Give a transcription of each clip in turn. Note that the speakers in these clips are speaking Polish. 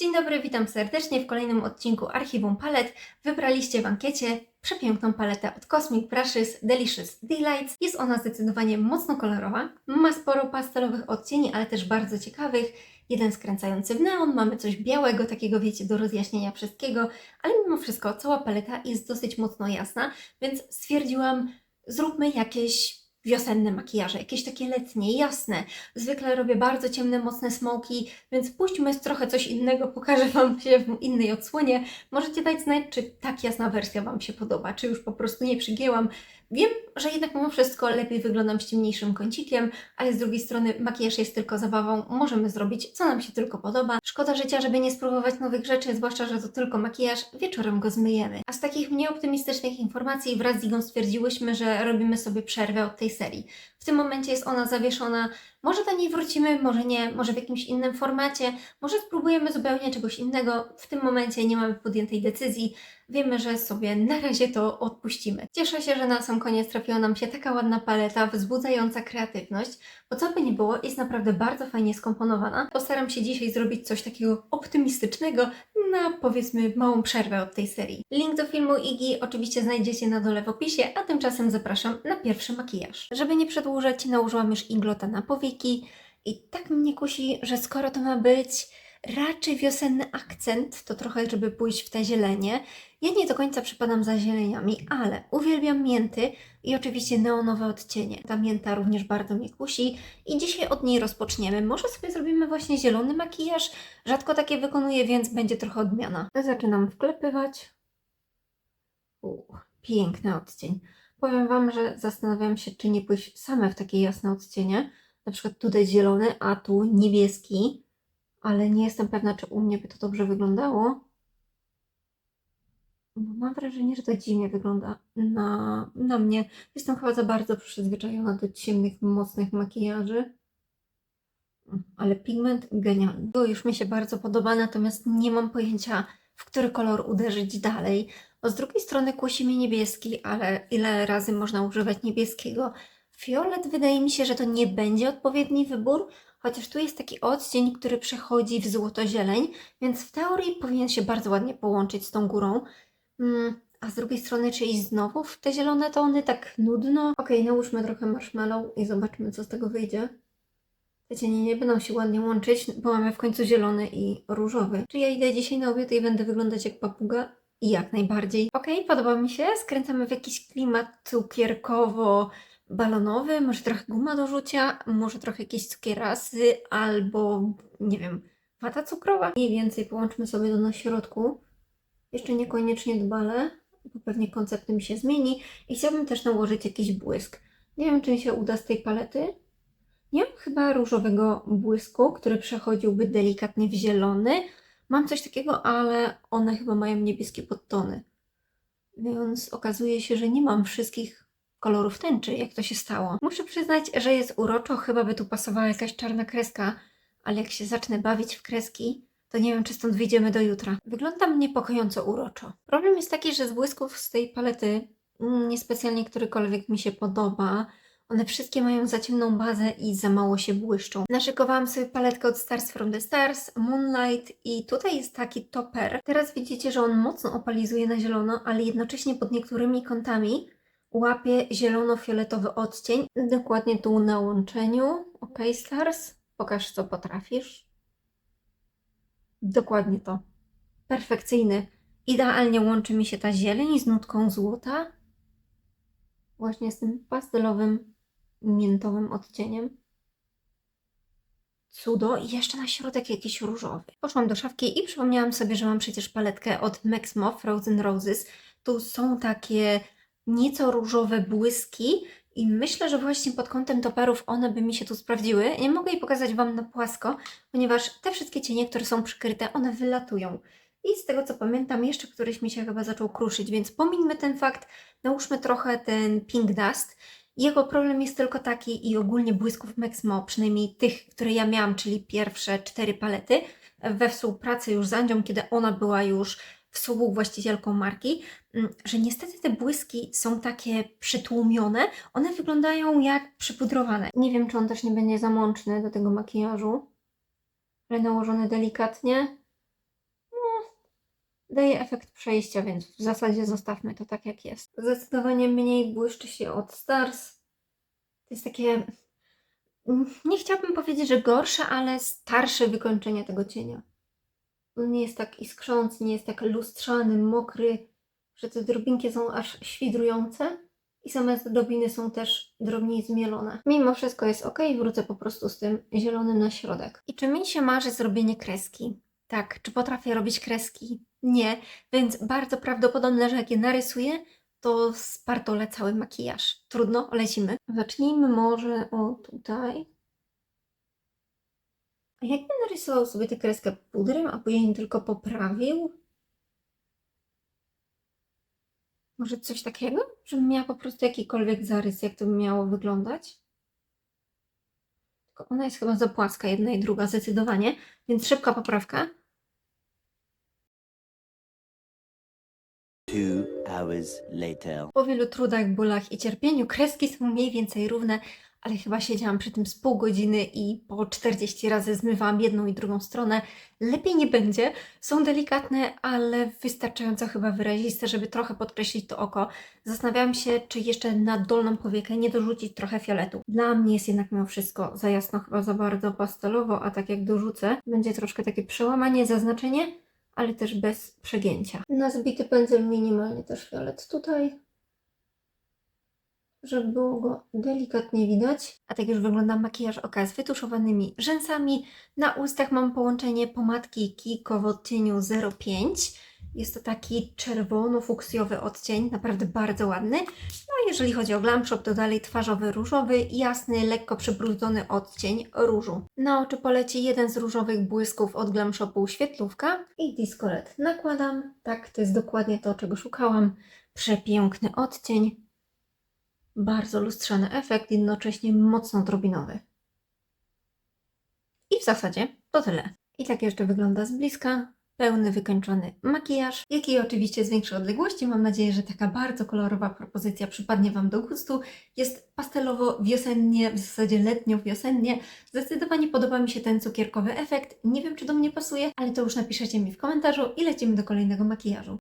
Dzień dobry, witam serdecznie w kolejnym odcinku Archiwum Palet. Wybraliście w ankiecie przepiękną paletę od Cosmic Brushes Delicious Delights. Jest ona zdecydowanie mocno kolorowa, ma sporo pastelowych odcieni, ale też bardzo ciekawych. Jeden skręcający w neon, mamy coś białego, takiego wiecie, do rozjaśnienia wszystkiego, ale mimo wszystko cała paleta jest dosyć mocno jasna, więc stwierdziłam, zróbmy jakieś wiosenne makijaże, jakieś takie letnie, jasne. Zwykle robię bardzo ciemne, mocne smoki, więc puśćmy trochę coś innego, pokażę Wam się w innej odsłonie. Możecie dać znać, czy tak jasna wersja Wam się podoba, czy już po prostu nie przygięłam. Wiem, że jednak mimo wszystko lepiej wyglądam z ciemniejszym kącikiem, ale z drugiej strony makijaż jest tylko zabawą, możemy zrobić co nam się tylko podoba. Szkoda życia, żeby nie spróbować nowych rzeczy, zwłaszcza, że to tylko makijaż, wieczorem go zmyjemy. A z takich mniej optymistycznych informacji wraz z Igą stwierdziłyśmy, że robimy sobie przerwę od tej serii. W tym momencie jest ona zawieszona, może do niej wrócimy, może nie, może w jakimś innym formacie, może spróbujemy zupełnie czegoś innego. W tym momencie nie mamy podjętej decyzji. Wiemy, że sobie na razie to odpuścimy. Cieszę się, że na sam koniec trafiła nam się taka ładna paleta, wzbudzająca kreatywność, bo co by nie było, jest naprawdę bardzo fajnie skomponowana. Postaram się dzisiaj zrobić coś takiego optymistycznego na powiedzmy małą przerwę od tej serii. Link do filmu Igi oczywiście znajdziecie na dole w opisie, a tymczasem zapraszam na pierwszy makijaż. Żeby nie przedłużać, nałożyłam już iglota na powieki i tak mnie kusi, że skoro to ma być raczej wiosenny akcent, to trochę, żeby pójść w te zielenie. Ja nie do końca przypadam za zieleniami, ale uwielbiam mięty i oczywiście neonowe odcienie. Ta mięta również bardzo mnie kusi i dzisiaj od niej rozpoczniemy. Może sobie zrobimy właśnie zielony makijaż? Rzadko takie wykonuję, więc będzie trochę odmiana. Zaczynam wklepywać. Piękny odcień. Powiem Wam, że zastanawiam się, czy nie pójść same w takie jasne odcienie. Na przykład tutaj zielony, a tu niebieski, ale nie jestem pewna, czy u mnie by to dobrze wyglądało. Bo mam wrażenie, że to dziwnie wygląda na, na mnie. Jestem chyba za bardzo przyzwyczajona do ciemnych, mocnych makijaży. Ale pigment genialny. To już mi się bardzo podoba, natomiast nie mam pojęcia, w który kolor uderzyć dalej. Bo z drugiej strony kusi mnie niebieski, ale ile razy można używać niebieskiego? Fiolet wydaje mi się, że to nie będzie odpowiedni wybór, chociaż tu jest taki odcień, który przechodzi w złoto-zieleń, więc w teorii powinien się bardzo ładnie połączyć z tą górą. Mm, a z drugiej strony, czy iść znowu w te zielone tony, tak nudno? Okej, nałóżmy trochę marshmallow i zobaczmy, co z tego wyjdzie. Te cienie nie będą się ładnie łączyć, bo mamy w końcu zielony i różowy. Czy ja idę dzisiaj na obiad i będę wyglądać jak papuga? Jak najbardziej. Okej, podoba mi się. Skręcamy w jakiś klimat cukierkowo balonowy, może trochę guma do rzucia, może trochę jakieś cukierasy albo, nie wiem, wata cukrowa. Mniej więcej połączmy sobie to na środku. Jeszcze niekoniecznie dbale, bo pewnie koncept mi się zmieni. I chciałabym też nałożyć jakiś błysk. Nie wiem, czy mi się uda z tej palety. Nie mam chyba różowego błysku, który przechodziłby delikatnie w zielony. Mam coś takiego, ale one chyba mają niebieskie podtony. Więc okazuje się, że nie mam wszystkich kolorów tęczy, jak to się stało. Muszę przyznać, że jest uroczo, chyba by tu pasowała jakaś czarna kreska, ale jak się zacznę bawić w kreski, to nie wiem, czy stąd wyjdziemy do jutra. Wyglądam niepokojąco uroczo. Problem jest taki, że z błysków z tej palety niespecjalnie którykolwiek mi się podoba. One wszystkie mają za ciemną bazę i za mało się błyszczą. Naszykowałam sobie paletkę od Stars from the Stars, Moonlight i tutaj jest taki topper. Teraz widzicie, że on mocno opalizuje na zielono, ale jednocześnie pod niektórymi kątami łapie zielono-fioletowy odcień. Dokładnie tu na łączeniu. Ok, Stars, pokaż co potrafisz. Dokładnie to. Perfekcyjny. Idealnie łączy mi się ta zieleń z nutką złota. Właśnie z tym pastelowym, miętowym odcieniem. Cudo i jeszcze na środek jakiś różowy. Poszłam do szafki i przypomniałam sobie, że mam przecież paletkę od Maxmo Frozen Roses. Tu są takie nieco różowe błyski i myślę, że właśnie pod kątem toperów one by mi się tu sprawdziły. Nie mogę jej pokazać Wam na płasko, ponieważ te wszystkie cienie, które są przykryte, one wylatują. I z tego co pamiętam, jeszcze któryś mi się chyba zaczął kruszyć, więc pomińmy ten fakt, nałóżmy trochę ten Pink Dust. Jego problem jest tylko taki i ogólnie błysków Maxmo, przynajmniej tych, które ja miałam, czyli pierwsze cztery palety, we współpracy już z Andzią, kiedy ona była już współwłaścicielką marki, mm, że niestety te błyski są takie przytłumione, one wyglądają jak przypudrowane. Nie wiem, czy on też nie będzie za mączny do tego makijażu, ale nałożony delikatnie daje efekt przejścia, więc w zasadzie zostawmy to tak jak jest. Zdecydowanie mniej błyszczy się od Stars. To jest takie, mm, nie chciałabym powiedzieć, że gorsze, ale starsze wykończenie tego cienia. On nie jest tak iskrzący, nie jest tak lustrzany, mokry, że te drobinki są aż świdrujące i same drobiny są też drobniej zmielone. Mimo wszystko jest ok, wrócę po prostu z tym zielonym na środek. I czy mi się marzy zrobienie kreski? Tak, czy potrafię robić kreski? Nie, więc bardzo prawdopodobne, że jak je narysuję, to spartolę cały makijaż. Trudno, lecimy. Zacznijmy może o tutaj. A jakby narysował sobie tę kreskę pudrem, a później tylko poprawił? Może coś takiego? Żebym miała po prostu jakikolwiek zarys, jak to by miało wyglądać? Tylko ona jest chyba za płaska, jedna i druga zdecydowanie, więc szybka poprawka. Two hours later. Po wielu trudach, bólach i cierpieniu kreski są mniej więcej równe, ale chyba siedziałam przy tym z pół godziny i po 40 razy zmywałam jedną i drugą stronę. Lepiej nie będzie. Są delikatne, ale wystarczająco chyba wyraziste, żeby trochę podkreślić to oko. Zastanawiałam się, czy jeszcze na dolną powiekę nie dorzucić trochę fioletu. Dla mnie jest jednak mimo wszystko za jasno, chyba za bardzo pastelowo, a tak jak dorzucę, będzie troszkę takie przełamanie, zaznaczenie, ale też bez przegięcia. Na zbity pędzel minimalnie też fiolet tutaj żeby było go delikatnie widać. A tak już wygląda makijaż oka z wytuszowanymi rzęsami. Na ustach mam połączenie pomadki Kiko w odcieniu 05. Jest to taki czerwono-fuksjowy odcień, naprawdę bardzo ładny. No jeżeli chodzi o Glam Shop, to dalej twarzowy różowy, jasny, lekko przybrudzony odcień różu. Na oczy poleci jeden z różowych błysków od Glam Shopu świetlówka i Discolet nakładam. Tak, to jest dokładnie to, czego szukałam. Przepiękny odcień, bardzo lustrzany efekt, jednocześnie mocno drobinowy. I w zasadzie to tyle. I tak jeszcze wygląda z bliska. Pełny, wykończony makijaż, jak i oczywiście z większej odległości. Mam nadzieję, że taka bardzo kolorowa propozycja przypadnie Wam do gustu. Jest pastelowo-wiosennie, w zasadzie letnio-wiosennie. Zdecydowanie podoba mi się ten cukierkowy efekt. Nie wiem, czy do mnie pasuje, ale to już napiszecie mi w komentarzu i lecimy do kolejnego makijażu.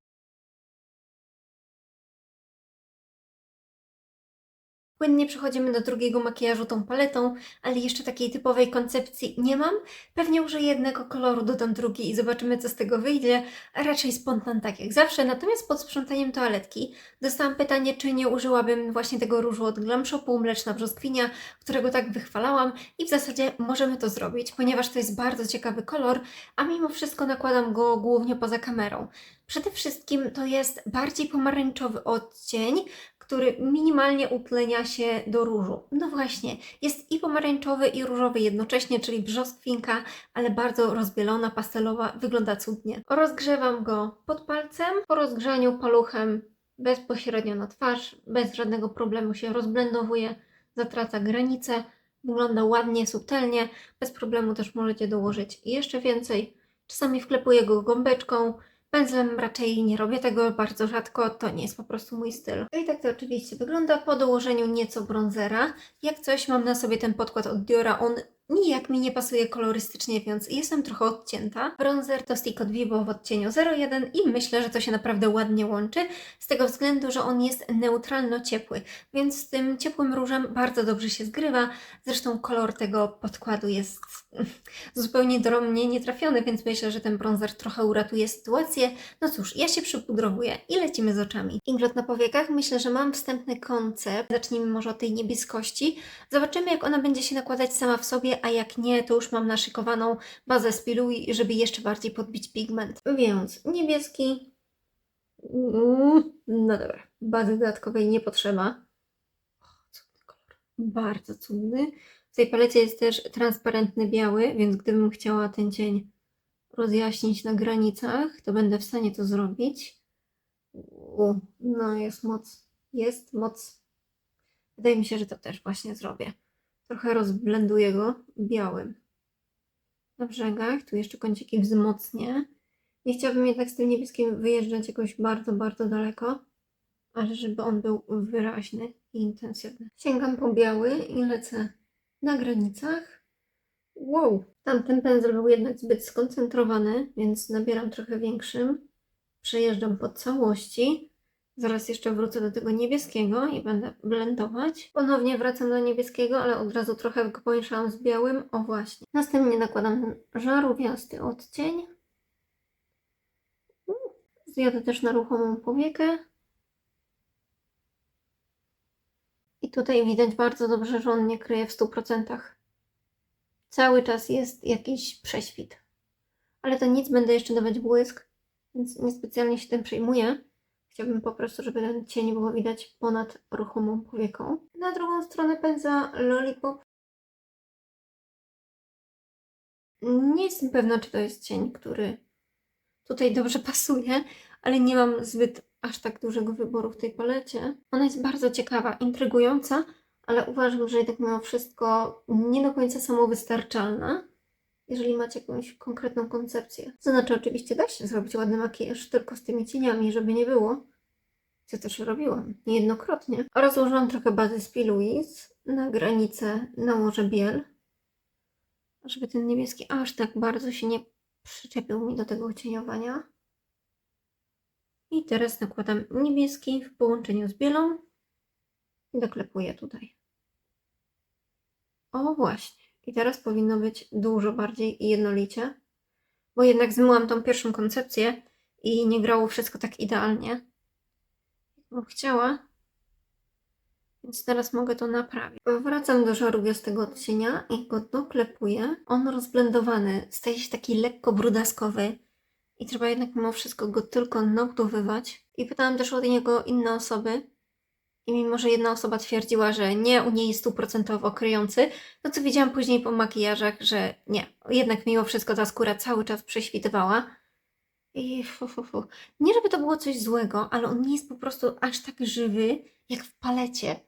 Płynnie przechodzimy do drugiego makijażu tą paletą, ale jeszcze takiej typowej koncepcji nie mam. Pewnie użyję jednego koloru, dodam drugi i zobaczymy, co z tego wyjdzie. A raczej spontan, tak jak zawsze. Natomiast pod sprzątaniem toaletki dostałam pytanie, czy nie użyłabym właśnie tego różu od Glam Shopu, Mleczna Brzoskwinia, którego tak wychwalałam i w zasadzie możemy to zrobić, ponieważ to jest bardzo ciekawy kolor, a mimo wszystko nakładam go głównie poza kamerą. Przede wszystkim to jest bardziej pomarańczowy odcień, który minimalnie utlenia się do różu. No właśnie, jest i pomarańczowy, i różowy jednocześnie, czyli brzoskwinka, ale bardzo rozbielona, pastelowa, wygląda cudnie. Rozgrzewam go pod palcem, po rozgrzaniu paluchem bezpośrednio na twarz, bez żadnego problemu się rozblendowuje, zatraca granice, wygląda ładnie, subtelnie, bez problemu też możecie dołożyć jeszcze więcej. Czasami wklepuję go gąbeczką, Pędzlem raczej nie robię tego bardzo rzadko, to nie jest po prostu mój styl. I tak to oczywiście wygląda po dołożeniu nieco bronzera. Jak coś mam na sobie ten podkład od Diora, on nijak mi nie pasuje kolorystycznie, więc jestem trochę odcięta. Bronzer to stick od Vivo w odcieniu 01 i myślę, że to się naprawdę ładnie łączy, z tego względu, że on jest neutralno ciepły, więc z tym ciepłym różem bardzo dobrze się zgrywa. Zresztą kolor tego podkładu jest zupełnie do mnie nietrafiony, więc myślę, że ten bronzer trochę uratuje sytuację. No cóż, ja się przypudrowuję i lecimy z oczami. Inglot na powiekach, myślę, że mam wstępny koncept. Zacznijmy może od tej niebieskości. Zobaczymy, jak ona będzie się nakładać sama w sobie, a jak nie, to już mam naszykowaną bazę Spiluj, żeby jeszcze bardziej podbić pigment. Więc niebieski. No dobra, bazy dodatkowej nie potrzeba. O, cudny kolor. Bardzo cudny. W tej palecie jest też transparentny biały, więc gdybym chciała ten cień rozjaśnić na granicach, to będę w stanie to zrobić. No jest moc. Jest moc. Wydaje mi się, że to też właśnie zrobię. Trochę rozblenduję go białym. Na brzegach, tu jeszcze kąciki wzmocnię. Nie chciałabym jednak z tym niebieskim wyjeżdżać jakoś bardzo, bardzo daleko, ale żeby on był wyraźny i intensywny. Sięgam po biały i lecę na granicach. Wow! Tamten pędzel był jednak zbyt skoncentrowany, więc nabieram trochę większym. Przejeżdżam po całości. Zaraz jeszcze wrócę do tego niebieskiego i będę blendować. Ponownie wracam do niebieskiego, ale od razu trochę go pomieszałam z białym. O właśnie. Następnie nakładam żarówiasty odcień. Zjadę też na ruchomą powiekę. I tutaj widać bardzo dobrze, że on nie kryje w 100%. Cały czas jest jakiś prześwit. Ale to nic, będę jeszcze dawać błysk, więc niespecjalnie się tym przejmuję. Chciałabym po prostu, żeby ten cień było widać ponad ruchomą powieką. Na drugą stronę pędza Lollipop. Nie jestem pewna, czy to jest cień, który tutaj dobrze pasuje, ale nie mam zbyt aż tak dużego wyboru w tej palecie. Ona jest bardzo ciekawa, intrygująca, ale uważam, że jednak mimo wszystko nie do końca samowystarczalna, jeżeli macie jakąś konkretną koncepcję. To znaczy, oczywiście da się zrobić ładny makijaż tylko z tymi cieniami, żeby nie było. Co też robiłam niejednokrotnie. Oraz użyłam trochę bazy z P. Louise. Na granicę nałożę biel, żeby ten niebieski aż tak bardzo się nie przyczepił mi do tego cieniowania. I teraz nakładam niebieski w połączeniu z bielą i doklepuję tutaj. O właśnie. I teraz powinno być dużo bardziej jednolicie, bo jednak zmyłam tą pierwszą koncepcję i nie grało wszystko tak idealnie, bym chciała. Więc teraz mogę to naprawić. Wracam do żarówiastego odcienia i go doklepuję. On rozblendowany staje się taki lekko brudaskowy i trzeba jednak mimo wszystko go tylko noktowywać. I pytałam też od niego inne osoby, i mimo, że jedna osoba twierdziła, że nie, u niej jest stuprocentowo kryjący, no to widziałam później po makijażach, że nie. Jednak mimo wszystko ta skóra cały czas prześwitywała. I fu, fu, fu. Nie, żeby to było coś złego, ale on nie jest po prostu aż tak żywy, jak w palecie.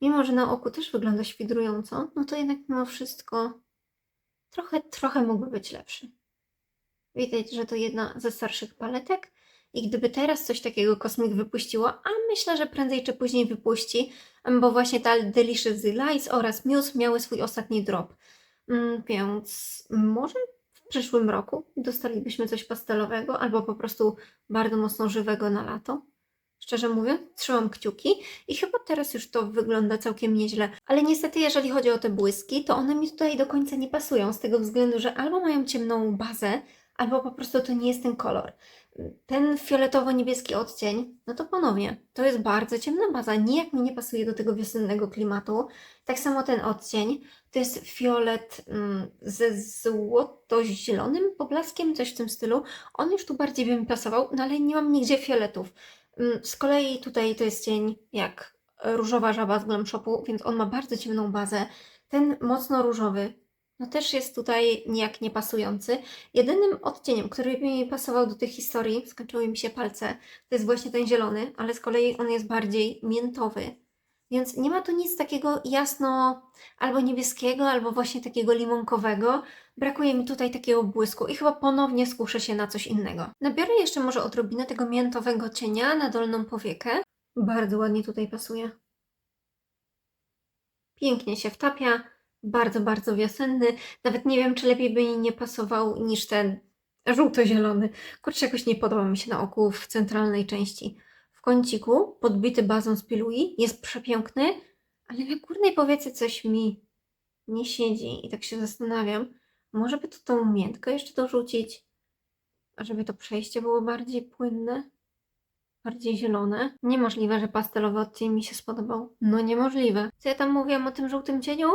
Mimo, że na oku też wygląda świdrująco, no to jednak mimo wszystko trochę, trochę mógłby być lepszy. Widać, że to jedna ze starszych paletek, i gdyby teraz coś takiego Cosmic wypuściło, a myślę, że prędzej czy później wypuści, bo właśnie ta Delicious Delights oraz Muse miały swój ostatni drop. Mm, Więc może w przyszłym roku dostalibyśmy coś pastelowego albo po prostu bardzo mocno żywego na lato. Szczerze mówiąc, trzymam kciuki i chyba teraz już to wygląda całkiem nieźle. Ale niestety, jeżeli chodzi o te błyski, to one mi tutaj do końca nie pasują, z tego względu, że albo mają ciemną bazę, albo po prostu to nie jest ten kolor ten fioletowo-niebieski odcień, no to ponownie, to jest bardzo ciemna baza, nijak mi nie pasuje do tego wiosennego klimatu. Tak samo ten odcień, to jest fiolet mm, ze złoto-zielonym poblaskiem, coś w tym stylu. On już tu bardziej by mi pasował, no ale nie mam nigdzie fioletów. Mm, Z kolei tutaj to jest cień jak różowa żaba z Glam Shopu, więc on ma bardzo ciemną bazę. Ten mocno różowy, no też jest tutaj nijak niepasujący. Jedynym odcieniem, który mi pasował do tych historii, skończyły mi się palce, to jest właśnie ten zielony, ale z kolei on jest bardziej miętowy. Więc nie ma tu nic takiego jasno albo niebieskiego, albo właśnie takiego limonkowego. Brakuje mi tutaj takiego błysku i chyba ponownie skuszę się na coś innego. Nabiorę jeszcze może odrobinę tego miętowego cienia na dolną powiekę. Bardzo ładnie tutaj pasuje. Pięknie się wtapia bardzo, bardzo wiosenny. Nawet nie wiem, czy lepiej by nie pasował niż ten żółto-zielony. Kurczę, jakoś nie podoba mi się na oku w centralnej części. W kąciku, podbity bazą z pilui, jest przepiękny, ale na górnej powiece coś mi nie siedzi i tak się zastanawiam, może by tu tą miętkę jeszcze dorzucić, żeby to przejście było bardziej płynne, bardziej zielone. Niemożliwe, że pastelowy odcień mi się spodobał. No niemożliwe. Co ja tam mówiłam o tym żółtym cieniu?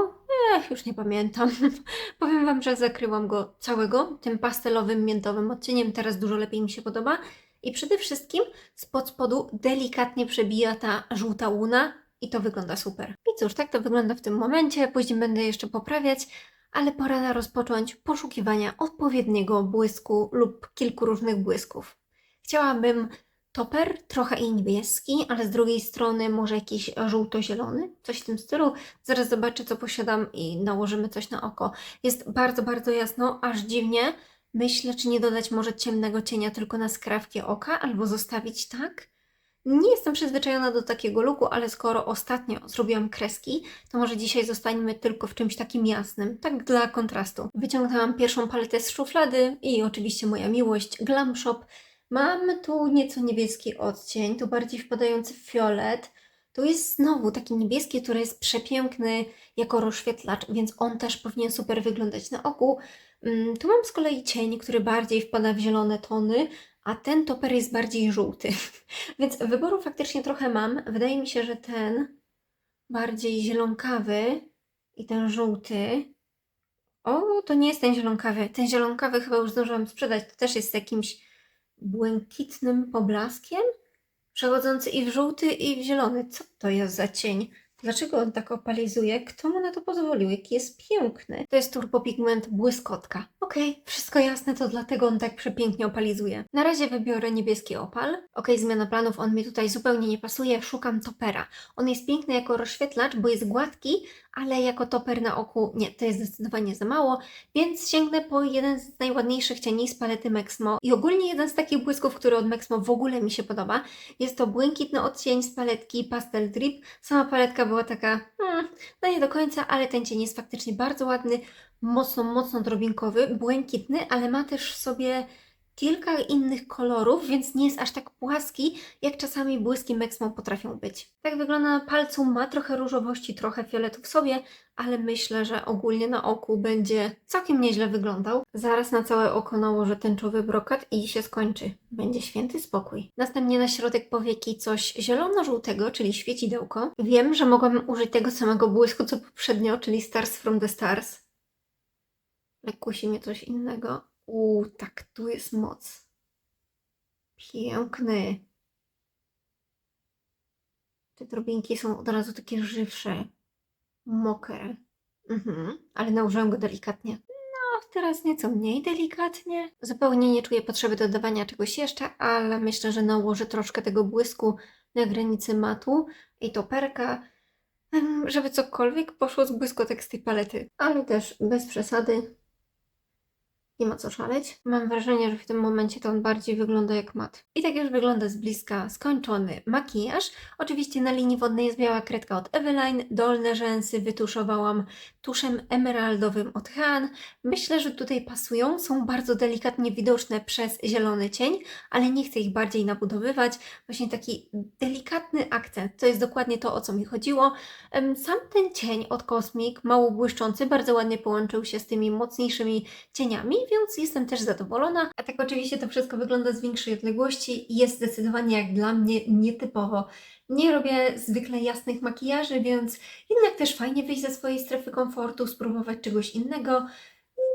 Ech, już nie pamiętam. Powiem Wam, że zakryłam go całego tym pastelowym, miętowym odcieniem. Teraz dużo lepiej mi się podoba. I przede wszystkim spod spodu delikatnie przebija ta żółta łuna i to wygląda super. I cóż, tak to wygląda w tym momencie. Później będę jeszcze poprawiać, ale pora na rozpocząć poszukiwania odpowiedniego błysku lub kilku różnych błysków. Chciałabym toper, trochę i niebieski, ale z drugiej strony może jakiś żółto-zielony, coś w tym stylu. Zaraz zobaczę, co posiadam i nałożymy coś na oko. Jest bardzo, bardzo jasno, aż dziwnie. Myślę, czy nie dodać może ciemnego cienia tylko na skrawki oka, albo zostawić tak. Nie jestem przyzwyczajona do takiego looku, ale skoro ostatnio zrobiłam kreski, to może dzisiaj zostańmy tylko w czymś takim jasnym, tak dla kontrastu. Wyciągnęłam pierwszą paletę z szuflady i oczywiście moja miłość Glam Shop Mam tu nieco niebieski odcień, tu bardziej wpadający w fiolet. Tu jest znowu taki niebieski, który jest przepiękny jako rozświetlacz, więc on też powinien super wyglądać na oku. Mm, Tu mam z kolei cień, który bardziej wpada w zielone tony, a ten toper jest bardziej żółty. Więc wyboru faktycznie trochę mam. Wydaje mi się, że ten bardziej zielonkawy i ten żółty. O, to nie jest ten zielonkawy. Ten zielonkawy chyba już zdążyłam sprzedać. To też jest jakimś błękitnym poblaskiem, przechodzący i w żółty, i w zielony. Co to jest za cień? Dlaczego on tak opalizuje? Kto mu na to pozwolił? Jaki jest piękny. To jest turbopigment błyskotka. Okej, wszystko jasne, to dlatego on tak przepięknie opalizuje. Na razie wybiorę niebieski opal. Okej, zmiana planów, on mi tutaj zupełnie nie pasuje. Szukam topera. On jest piękny jako rozświetlacz, bo jest gładki, ale jako toper na oku nie, to jest zdecydowanie za mało, więc sięgnę po jeden z najładniejszych cieni z palety Mexmo i ogólnie jeden z takich błysków, który od Mexmo w ogóle mi się podoba. Jest to błękitny odcień z paletki Pastel Drip. Sama paletka była taka, hmm, no nie do końca, ale ten cień jest faktycznie bardzo ładny, mocno, mocno drobinkowy, błękitny, ale ma też w sobie kilka innych kolorów, więc nie jest aż tak płaski, jak czasami błyski Mexmo potrafią być. Tak wygląda na palcu, ma trochę różowości, trochę fioletu w sobie, ale myślę, że ogólnie na oku będzie całkiem nieźle wyglądał. Zaraz na całe oko nałożę tęczowy brokat i się skończy. Będzie święty spokój. Następnie na środek powieki coś zielono-żółtego, czyli świecidełko. Wiem, że mogłabym użyć tego samego błysku co poprzednio, czyli Stars from the Stars. Ale kusi mnie coś innego. Uuu, tak, tu jest moc. Piękny. Te drobinki są od razu takie żywsze, mokre. Mhm, ale nałożyłam go delikatnie. No, teraz nieco mniej delikatnie. Zupełnie nie czuję potrzeby dodawania czegoś jeszcze, ale myślę, że nałożę troszkę tego błysku na granicy matu i toperka, żeby cokolwiek poszło z błyskotek z tej palety. Ale też bez przesady. Nie ma co szaleć. Mam wrażenie, że w tym momencie to on bardziej wygląda jak mat. I tak już wygląda z bliska skończony makijaż. Oczywiście na linii wodnej jest biała kredka od Eveline, dolne rzęsy wytuszowałam tuszem emeraldowym od Han. Myślę, że tutaj pasują, są bardzo delikatnie widoczne przez zielony cień, ale nie chcę ich bardziej nabudowywać. Właśnie taki delikatny akcent, to jest dokładnie to, o co mi chodziło. Sam ten cień od Cosmic, mało błyszczący, bardzo ładnie połączył się z tymi mocniejszymi cieniami, więc jestem też zadowolona. A tak oczywiście to wszystko wygląda z większej odległości i jest zdecydowanie jak dla mnie nietypowo. Nie robię zwykle jasnych makijaży, więc jednak też fajnie wyjść ze swojej strefy komfortu, spróbować czegoś innego.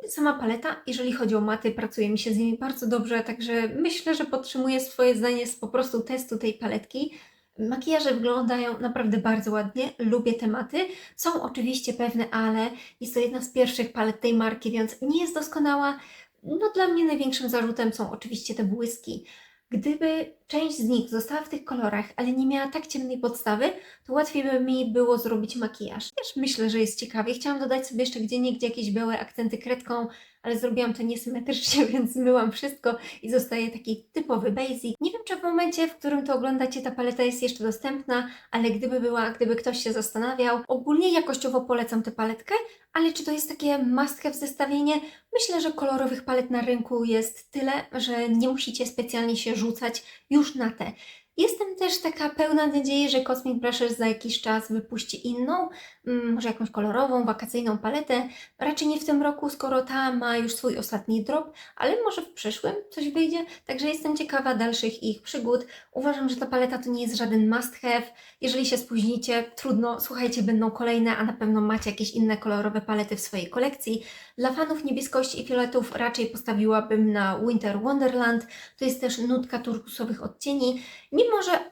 Sama paleta, jeżeli chodzi o maty, pracuje mi się z nimi bardzo dobrze, także myślę, że podtrzymuję swoje zdanie z po prostu testu tej paletki. Makijaże wyglądają naprawdę bardzo ładnie, lubię tematy. Są oczywiście pewne ale. Jest to jedna z pierwszych palet tej marki, więc nie jest doskonała. No dla mnie największym zarzutem są oczywiście te błyski. Gdyby część z nich została w tych kolorach, ale nie miała tak ciemnej podstawy, to łatwiej by mi było zrobić makijaż. Też myślę, że jest ciekawie. Chciałam dodać sobie jeszcze gdzie niegdzie jakieś białe akcenty kredką, ale zrobiłam to niesymetrycznie, więc zmyłam wszystko i zostaje taki typowy basic. Nie wiem, czy w momencie, w którym to oglądacie, ta paleta jest jeszcze dostępna, ale gdyby była, gdyby ktoś się zastanawiał, ogólnie jakościowo polecam tę paletkę, ale czy to jest takie must have zestawienie? Myślę, że kolorowych palet na rynku jest tyle, że nie musicie specjalnie się rzucać już na te. Jestem też taka pełna nadziei, że Cosmic Brushes za jakiś czas wypuści inną, mm, może jakąś kolorową, wakacyjną paletę. Raczej nie w tym roku, skoro ta ma już swój ostatni drop, ale może w przyszłym coś wyjdzie. Także jestem ciekawa dalszych ich przygód. Uważam, że ta paleta to nie jest żaden must have. Jeżeli się spóźnicie, trudno, słuchajcie, będą kolejne, a na pewno macie jakieś inne kolorowe palety w swojej kolekcji. Dla fanów niebieskości i fioletów raczej postawiłabym na Winter Wonderland. To jest też nutka turkusowych odcieni. Mimo, że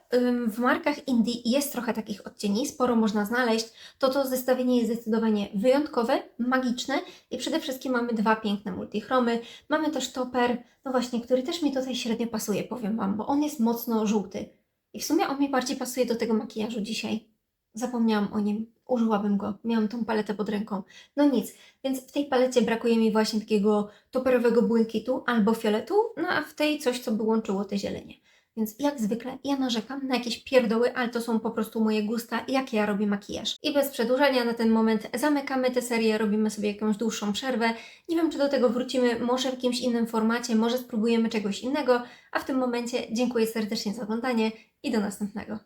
w markach indie jest trochę takich odcieni, sporo można znaleźć, to to zestawienie jest zdecydowanie wyjątkowe, magiczne i przede wszystkim mamy dwa piękne multichromy. Mamy też toper, no właśnie, który też mi tutaj średnio pasuje, powiem Wam, bo on jest mocno żółty. I w sumie on mi bardziej pasuje do tego makijażu dzisiaj. Zapomniałam o nim, użyłabym go, miałam tą paletę pod ręką. No nic, więc w tej palecie brakuje mi właśnie takiego toperowego błękitu albo fioletu, no a w tej coś, co by łączyło te zielenie. Więc jak zwykle ja narzekam na jakieś pierdoły, ale to są po prostu moje gusta, jak ja robię makijaż. I bez przedłużania na ten moment zamykamy tę serię, robimy sobie jakąś dłuższą przerwę. Nie wiem, czy do tego wrócimy, może w jakimś innym formacie, może spróbujemy czegoś innego, a w tym momencie dziękuję serdecznie za oglądanie i do następnego.